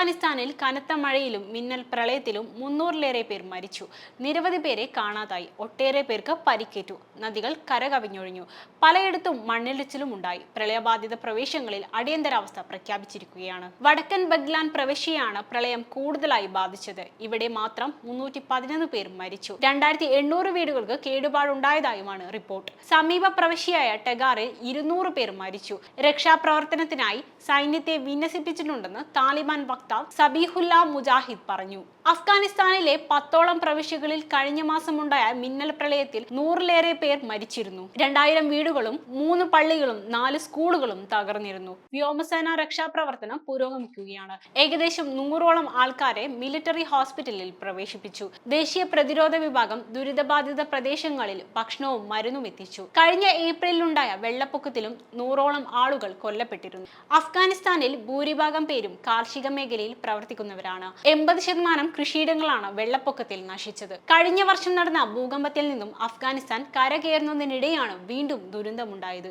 അഫ്ഗാനിസ്ഥാനിൽ കനത്ത മഴയിലും മിന്നൽ പ്രളയത്തിലും മുന്നൂറിലേറെ പേർ മരിച്ചു. നിരവധി പേരെ കാണാതായി. ഒട്ടേറെ പേർക്ക് പരിക്കേറ്റു. നദികൾ കരകവിഞ്ഞൊഴിഞ്ഞു. പലയിടത്തും മണ്ണിടിച്ചിലും ഉണ്ടായി. പ്രളയബാധിത പ്രവേശങ്ങളിൽ അടിയന്തരാവസ്ഥ പ്രഖ്യാപിച്ചിരിക്കുകയാണ്. വടക്കൻ ബഗ്ലാൻ പ്രവിശ്യയാണ് പ്രളയം കൂടുതലായി ബാധിച്ചത്. ഇവിടെ മാത്രം മുന്നൂറ്റി പതിനൊന്ന് പേർ മരിച്ചു. രണ്ടായിരത്തി എണ്ണൂറ് വീടുകൾക്ക് കേടുപാടുണ്ടായതായുമാണ് റിപ്പോർട്ട്. സമീപ പ്രവിശ്യയായ ടെഗാറിൽ ഇരുന്നൂറ് പേർ മരിച്ചു. രക്ഷാപ്രവർത്തനത്തിനായി സൈന്യത്തെ വിന്യസിപ്പിച്ചിട്ടുണ്ടെന്ന് താലിബാൻ വക്താവ് സബീഹുല്ല മുജാഹിദ് പറഞ്ഞു. അഫ്ഗാനിസ്ഥാനിലെ പത്തോളം പ്രവിശ്യകളിൽ കഴിഞ്ഞ മാസമുണ്ടായ മിന്നൽ പ്രളയത്തിൽ നൂറിലേറെ പേർ മരിച്ചിരുന്നു. രണ്ടായിരം വീടുകളും മൂന്ന് പള്ളികളും നാല് സ്കൂളുകളും തകർന്നിരുന്നു. വ്യോമസേന രക്ഷാപ്രവർത്തനം പുരോഗമിക്കുകയാണ്. ഏകദേശം നൂറോളം ആൾക്കാരെ മിലിറ്ററി ഹോസ്പിറ്റലിൽ പ്രവേശിപ്പിച്ചു. ദേശീയ പ്രതിരോധ വിഭാഗം ദുരിതബാധിത പ്രദേശങ്ങളിൽ ഭക്ഷണവും മരുന്നും എത്തിച്ചു. കഴിഞ്ഞ ഏപ്രിലിലുണ്ടായ വെള്ളപ്പൊക്കത്തിലും നൂറോളം ആളുകൾ കൊല്ലപ്പെട്ടിരുന്നു. അഫ്ഗാനിസ്ഥാനിൽ ഭൂരിഭാഗം പേരും കാർഷിക മേഖലയിൽ പ്രവർത്തിക്കുന്നവരാണ്. എൺപത് ശതമാനം കൃഷിയിടങ്ങളാണ് വെള്ളപ്പൊക്കത്തിൽ നശിച്ചത്. കഴിഞ്ഞ വർഷം നടന്ന ഭൂകമ്പത്തിൽ നിന്നും അഫ്ഗാനിസ്ഥാൻ കരകയറുന്നതിനിടെയാണ് വീണ്ടും ദുരന്തമുണ്ടായത്.